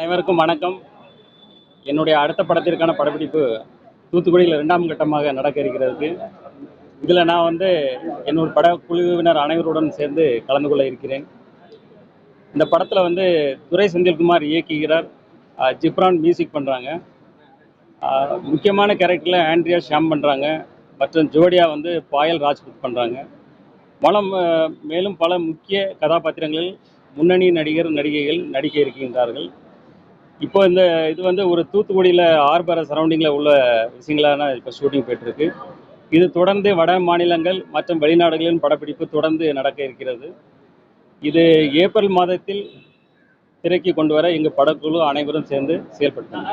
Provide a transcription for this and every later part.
அனைவருக்கும் வணக்கம். என்னுடைய அடுத்த படத்திற்கான படப்பிடிப்பு தூத்துக்குடியில் இரண்டாம் கட்டமாக நடக்க இருக்கிறது. இதில் நான் வந்து என்னோட படக்குழுவினர் அனைவருடன் சேர்ந்து கலந்து கொள்ள இருக்கிறேன். இந்த படத்தில் வந்து துரை செந்தில்குமார் இயக்குகிறார். ஜிப்ரான் மியூசிக் பண்ணுறாங்க முக்கியமான கேரக்டரில் ஆண்ட்ரியா ஷாம் பண்ணுறாங்க மற்றும் ஜோடியா வந்து பாயல் ராஜ்புத் பண்ணுறாங்க மலம் மேலும் பல முக்கிய கதாபாத்திரங்களில் முன்னணி நடிகர் நடிகைகள் நடிக்க இருக்கின்றார்கள். இப்போ இந்த இது வந்து ஒரு தூத்துக்குடியில் ஆர்பர சரௌண்டிங்கில் உள்ள விஷயங்களான இப்போ ஷூட்டிங் போயிட்டுருக்கு. இது தொடர்ந்து வட மாநிலங்கள் மற்றும் வெளிநாடுகளின் படப்பிடிப்பு தொடர்ந்து நடக்க இருக்கிறது. இது ஏப்ரல் மாதத்தில் திரைக்கு கொண்டு வர எங்கள் படக்குழு அனைவரும் சேர்ந்து செயல்பட்டாங்க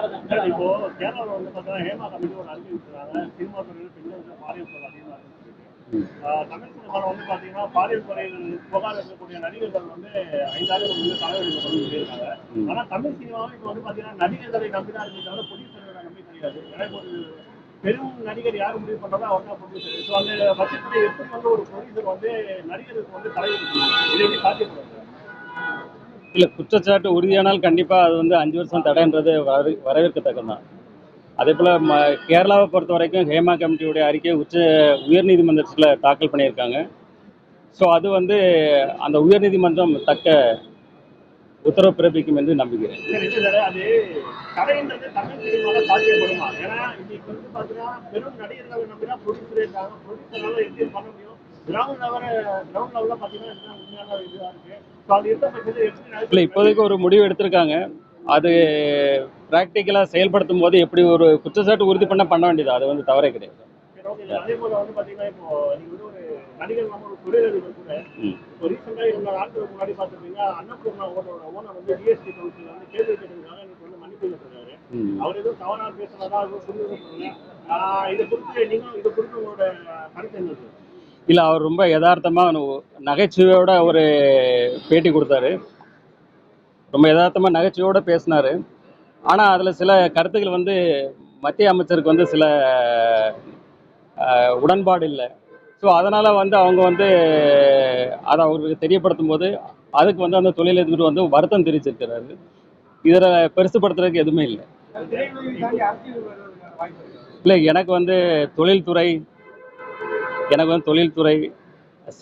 தமிழ் சினிமாவில் வந்து பார்த்தீங்கன்னா பாலியல் துறையில் புகார் இருக்கக்கூடிய நடிகர்கள் வந்து ஐந்தாயிரம் வந்து தலைவர்கள் கொண்டு. ஆனால் தமிழ் சினிமாவில் இப்போ வந்து பார்த்தீங்கன்னா நடிகர்களை நம்பி தான் இருக்கே தவிர ப்ரொடியூசர்களை நம்பி கிடையாது. எனக்கு ஒரு பெரும் நடிகர் யார் முடிவு பண்ணுறதோ அவர் தான் ப்ரொடியூசர் ஸோ அந்த பட்சத்தில் எப்படி வந்து ஒரு ப்ரொடியூசர் வந்து நடிகருக்கு வந்து தலைவர் இது எப்படி இல்லை குற்றச்சாட்டு உறுதியானால் கண்டிப்பாக அது வந்து அஞ்சு வருஷம் தடைன்றது வர வரவேற்கத்தக்கது தான் அதே போல் ம கேரளாவை பொறுத்த வரைக்கும் ஹேமா கமிட்டியுடைய அறிக்கை உச்ச உயர்நீதிமன்றத்தில் தாக்கல் பண்ணியிருக்காங்க. ஸோ அது வந்து அந்த உயர்நீதிமன்றம் தக்க உத்தரவு பிறப்பிக்கும் என்று நம்புகிறேன். இல்லை இப்போதைக்கு ஒரு முடிவு எடுத்திருக்காங்க. அது ப்ராக்டிக்கலாக செயல்படுத்தும் போது எப்படி ஒரு குற்றச்சாட்டு உறுதி பண்ண பண்ண வேண்டியது? அது வந்து தவறே கிடையாது. அதே போல வந்து பாத்தீங்கன்னா இப்போ நீங்க வந்து ஒரு நடிகர் நம்ம ஒரு தொழிலதிபர் கூட ம். இப்போ ரீசெண்டாக இருந்த நாட்களுக்கு முன்னாடி பார்த்துருப்பீங்க அன்னபூர்ணா ஓனரோட ஓனர் வந்து ஜிஎஸ்டி கவுன்சில் வந்து கேள்வி கேட்டதுக்காக எனக்கு வந்து மன்னிப்பு கேட்டிருக்காரு. ம். அவர் எதுவும் தவறாக பேசுனதா எதுவும் சொல்லுறது பண்ணல ஆஹ் இதை குறித்து நீங்களும் இதை குறித்து உங்களோட கருத்து என்ன? சார் இல்லை அவர் ரொம்ப யதார்த்தமாக நகைச்சுவையோட ஒரு பேட்டி கொடுத்தாரு. ரொம்ப யதார்த்தமாக நகைச்சுவையோடு பேசினார். ஆனால் அதில் சில கருத்துக்கள் வந்து மத்திய அமைச்சருக்கு வந்து சில உடன்பாடு இல்லை. ஸோ அதனால் வந்து அவங்க வந்து அதை அவருக்கு தெரியப்படுத்தும் போது அதுக்கு வந்து அந்த தொழிலதிபர் வந்து வருத்தம் தெரிவிச்சிருக்கிறாரு. இதில் பெருசுப்படுத்துறதுக்கு எதுவுமே இல்லை. இல்லை எனக்கு வந்து தொழில்துறை எனக்கு வந்து தொழில்துறை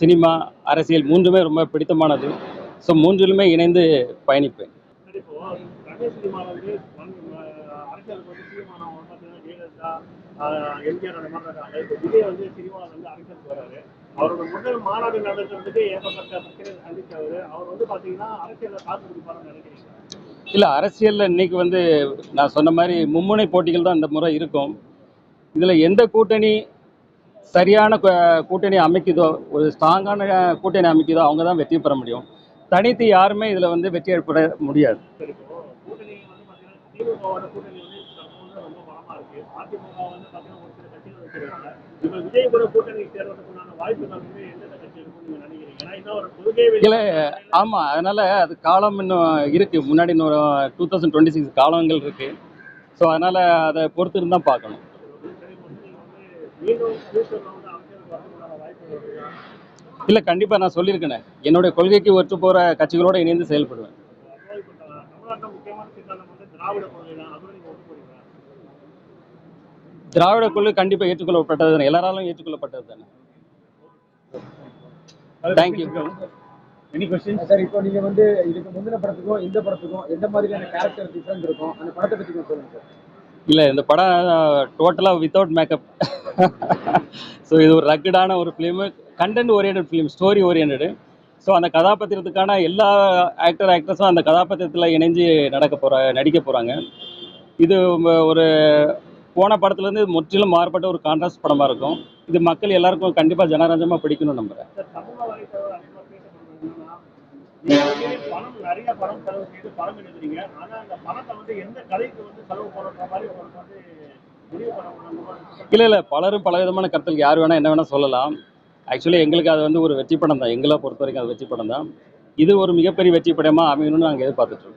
சினிமா அரசியல் மூன்றுமே ரொம்ப பிடித்தமானது. ஸோ மூன்றிலுமே இணைந்து பயணிப்பேன். அவரோட முதல் மாநாடு நடத்துறதுக்கு ஏகப்பட்ட பிரச்சனை சந்திச்சவர் அவர் வந்து காத்து கொடுப்பாருன்னு நினைக்கிறீங்க இல்லை அரசியலில் இன்னைக்கு வந்து நான் சொன்ன மாதிரி மும்முனை போட்டிகள் தான் இந்த முறை இருக்கும். இதில் எந்த கூட்டணி சரியான கூட்டணி அமைக்குதோ ஒரு ஸ்ட்ராங்கான கூட்டணி அமைக்குதோ அவங்க தான் வெற்றி பெற முடியும். தனித்து யாருமே இதில் வந்து வெற்றியற்பட முடியாது. இல்லை ஆமாம் அதனால அது காலம் இன்னும் இருக்கு. முன்னாடி இன்னொரு டூ தௌசண்ட் டுவெண்ட்டி சிக்ஸ் காலங்கள் இருக்கு. ஸோ அதனால அதை பொறுத்து தான் பார்க்கணும். இல்லை கண்டிப்பாக நான் சொல்லியிருக்கேனே. என்னுடைய கொள்கைக்கு ஒற்று போகிற கட்சிகளோடு இணைந்து செயல்படுவேன். திராவிட கொள்கை கண்டிப்பாக ஏற்றுக்கொள்ளப்பட்டது தானே? எல்லாராலும் ஏற்றுக்கொள்ளப்பட்டது தானே தேங்க்யூ எனி கொஸ்டின் சார் இப்போ நீங்க வந்து இதுக்கு முந்தின படத்துக்கும் இந்த படத்துக்கும் எந்த மாதிரியான கேரக்டர் டிஃபரன்ஸ் இருக்கும்? அந்த படத்தை பத்தி கொஞ்சம் சொல்லுங்க சார் இல்லை இந்த படம் டோட்டலாக வித்தவுட் மேக்கப் ஸோ இது ஒரு ரக்கடான ஒரு film content orient film story orient so அந்த கதாபாத்திரத்துக்கான எல்லா ஆக்டர் ஆக்ட்ரஸும் அந்த கதாபாத்திரத்தில் இணைஞ்சு நடக்க போகிற நடிக்க போகிறாங்க இது ஒரு போன படத்துலேருந்து முற்றிலும் மாறுபட்ட ஒரு கான்ட்ராஸ்ட் படமாக இருக்கும். இது மக்கள் எல்லாருக்கும் கண்டிப்பாக ஜனரஞ்சமாக பிடிக்கணும்னு நம்புகிறேன் இல்லை இல்லை. பலரும் பல விதமான கருத்துக்கள் யார் வேணால் என்ன வேணால் சொல்லலாம். ஆக்சுவலி எங்களுக்கு அது வந்து ஒரு வெற்றி படம் தான். எங்களை பொறுத்த வரைக்கும் அது வெற்றி படம் தான். இது ஒரு மிகப்பெரிய வெற்றி படமாக அமையணும்னு நாங்கள் எதிர்பார்த்துட்ருக்கோம்